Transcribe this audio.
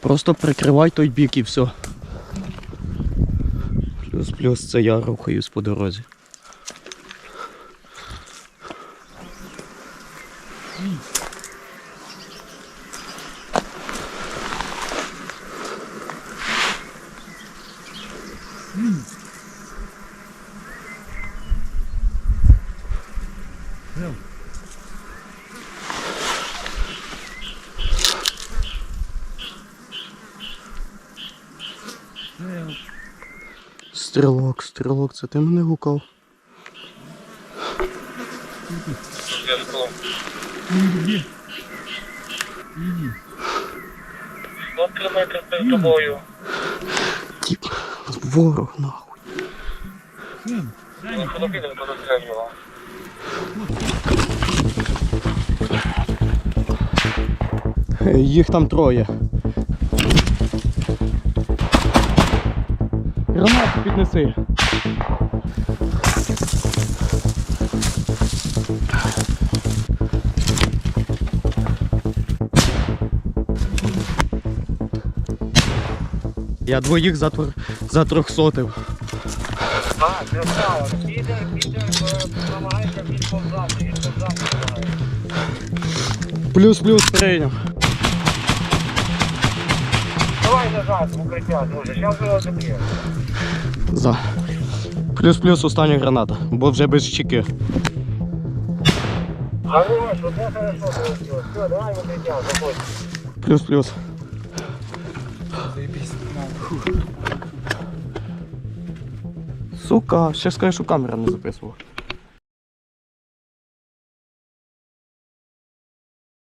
Просто прикривай той бік і все. Плюс-плюс це я рухаюсь по дорозі. Стрілок, стрілок, це ти мене гукав? От три метри перед тобою. Тіп, ворог нахуй. Їх там троє. Гранату піднеси. Я двоїх затвор... затрьохсотив. Так, це справа. Підер, підер, намагається відповзати, відповзати намагається. Плюс-плюс прийняв. Давай назад в укриття, друже, зараз ми його доб'ємо. За. Плюс-плюс остання граната, бо вже без чеки. Хорош, оце хорошо полетіло. Все, давай в укриття, заходь. Плюс-плюс. Сука, ще скажу, що камера не записувала.